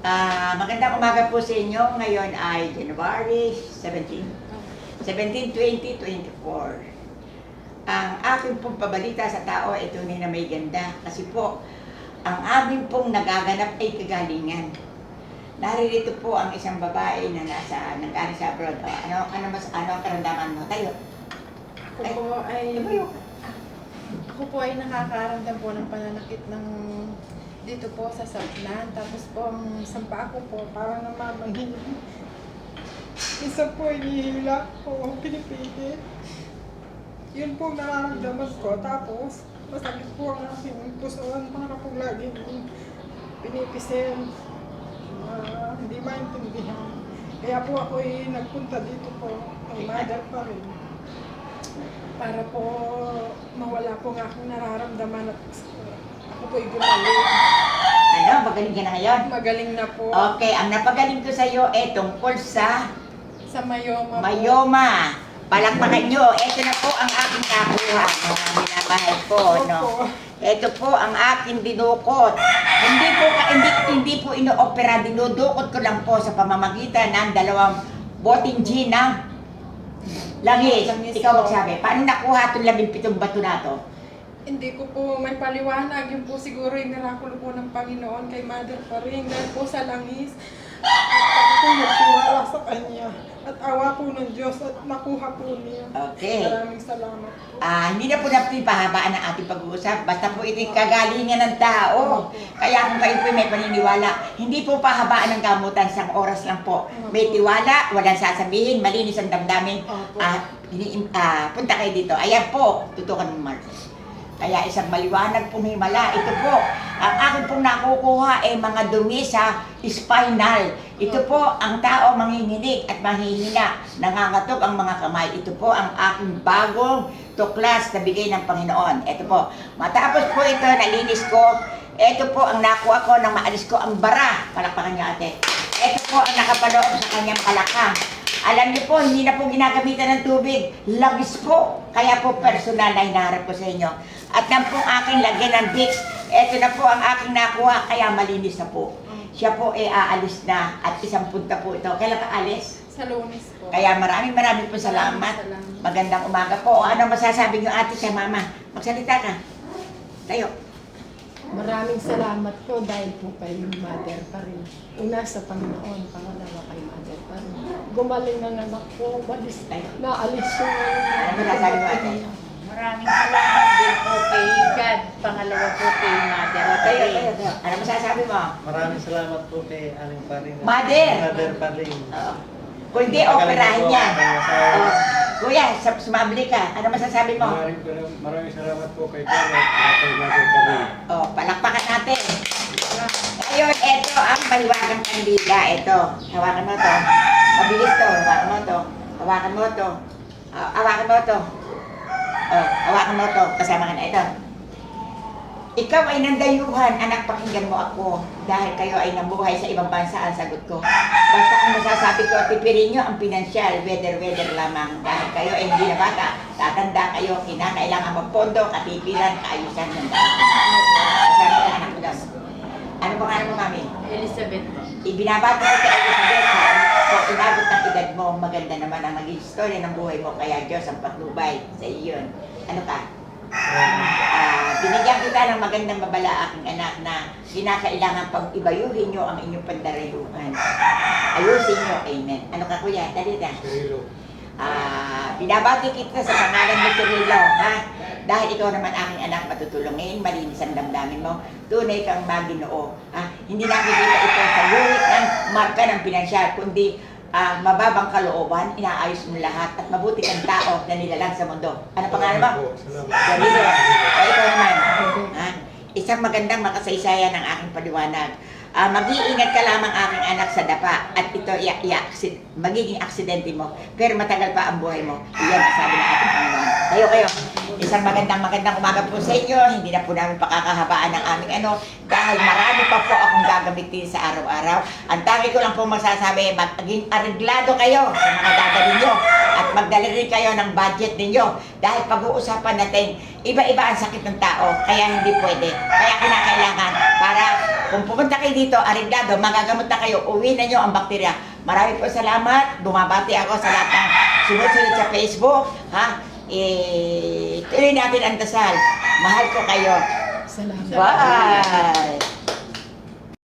Ah, magandang umaga po sa inyo. Ngayon ay January 17, 17, 2024. Ang aking pong pabalita sa tao ay tunay na may ganda kasi po ang aming pong nagaganap ay kagalingan. Naririto po ang isang babae na nasa nanggaling sa abroad. O, ano ano mas ano ang karamdaman mo? Tayo. Ako po ay Tayo. ako po ay nakakaramdam po ng pananakit ng dito po sa saplan. Tapos po ang sampa ko po parang namamahil. Isa po inihila ko, pinipigil. Yun po nararamdaman ko. Tapos masakit po ang aking pusoan para po lagi pinipisil. Ah, hindi maintindihan. Kaya po ako ay nagpunta dito po kay Mother pa rin para po mawala po ng aking nararamdaman at ako po gumaling. Ano, magaling ka na ngayon? Magaling na po Okay, ang napagaling ko sa iyo ay tungkol sa sa mayoma po. Mayoma. Palakpakan nyo. Ito na po ang aking nakuha. Mga minamahal po. No? Opo. Ito po ang aking dinukot. Hindi po, hindi, hindi po ino-opera. Dinudukot ko lang po sa pamamagitan ng dalawang boting gin ng langis. Langis Ikaw po. magsabi, paano nakuha itong labing pitong bato na to? Hindi ko po may paliwanag. Yun po siguro yung mirakulo po ng Panginoon kay Mother pa rin. Dahil po sa langis. At ako po nagtiwala sa Kanya. At awa po ng Diyos at nakuha po niya. Okay. Maraming salamat po. Ah, hindi na po natin pahabaan ang ating pag-uusap. Basta po ito'y kagalingan ng tao. Kaya kung kayo po may paniniwala, hindi po pahabaan ng gamutan, isang oras lang po. May tiwala, walang sasabihin, malinis ang damdamin. Opo. Ah, ini, ah, punta kayo dito. Ayan po, tutukan mo Mark. Kaya isang maliwanag pong himala. Ito po, ang akin pong nakukuha ay mga dumi sa spinal. Ito po, ang tao manginginig at manghihina. Nangangatog ang mga kamay. Ito po ang aking bagong tuklas na bigay ng Panginoon. Ito po, matapos po ito, nalinis ko. Ito po ang nakuha ko nang maalis ko ang bara. Palakpakan niyo ate. Ito po ang nakapaloob sa kanyang palakang. Alam niyo po, hindi na po ginagamitan ng tubig. Labis po. Kaya po personal na hinaharap ko sa inyo. At yan po ang aking lagyan ng Vicks. Ito na po ang aking nakuha, kaya malinis na po. Siya po ay aalis na at isang punta po ito. Kailan ka alis? Sa lunes po. Kaya maraming maraming po salamat. Salamat. Magandang umaga po. O ano masasabi niyo ate sa mama? Magsalita ka. Tayo. Maraming salamat po dahil po kay Mother pa rin. Una sa Panginoon, pangalawa kay Mother pa rin. Gumaling ang anak ko, umalis, naalis yung Ano masasabi mo ate? Maraming salamat din po kay God. Pangalawa po kay Mother. Tayo. Ano masasabi mo? Maraming salamat po kay Aling Paring. Mother! Mother Paring. Oo. Kung hindi, operahin niya. Oh, kuya, sab- sumabli ka. Ano masasabi mo? Maraming, maraming salamat po kay Janet at kay Mother Parin. Oh, palakpakan natin. Ngayon, ito ang maliwanag kandila. Ito, hawakan mo to. Mabilis to, hawakan mo to. Hawakan mo to. Ah, hawakan mo to. Oh, hawakan mo to. Kasama ka na ito. Ikaw ay nandayuhan, anak, pakinggan mo ako. Dahil kayo ay nabuhay sa ibang bansa, ang sagot ko. Basta ang masasabi ko, tipirin nyo ang pinansyal, weather-weather lamang. Dahil kayo ay hindi na bata, tatanda kayo, kinakailangan magpondo, katipiran, kaayusan ng dahil. Kasama ka anak ko doon. Ano ba nga mo, mami? Elizabeth po. Ibinabati ko kay Elizabeth sa kung inabot ng edad mo, maganda naman ang maging istorya ng buhay mo. Kaya Diyos ang patnubay sa iyo yun. Ano ka? Ah, binigyan kita ng magandang babala aking anak na kinakailangan pag ibayuhin nyo ang inyong pandarayuhan. Ayusin nyo, amen. Ano ka kuya? Dali na. Ah, binabati kita sa pangalan mo Cirilo, ha? Dahil ikaw naman aking anak matutulungin, malinis ang damdamin mo, tunay kang maginoo. Ha? Hindi nakikita ito sa guhit ng marka ng pinansyal, kundi ah, mababang kalooban, inaayos mo lahat, at mabuti kang tao na nilalang sa mundo. Ano pangalan mo? Salamat. Cirilo. O ikaw naman. Ha? Isang magandang makasaysayan ng aking paliwanag. Ah, mag-iingat ka lamang aking anak sa dapa at ito i- i- aksid- magiging aksidente mo. Pero matagal pa ang buhay mo. Iyan sabi ng ating Panginoon. Kayo kayo. Isang magandang magandang umaga po sa inyo. Hindi na po namin pakakahabaan ng aming ano dahil marami pa po akong gagamitin sa araw-araw. Ang tangi ko lang po masasabi, maging areglado kayo sa mga dadalhin nyo at magdala rin kayo ng budget ninyo dahil pag-uusapan natin iba-iba ang sakit ng tao kaya hindi pwede. Kaya kinakailangan para Kung pumunta kayo dito, arigado, magagamot na kayo, uwi na nyo ang bakterya. Marami po salamat. Bumabati ako sa lahat ng sumusunod sa Facebook. Ha? Eh, tuloy natin ang dasal. Mahal ko kayo. Salamat. Bye!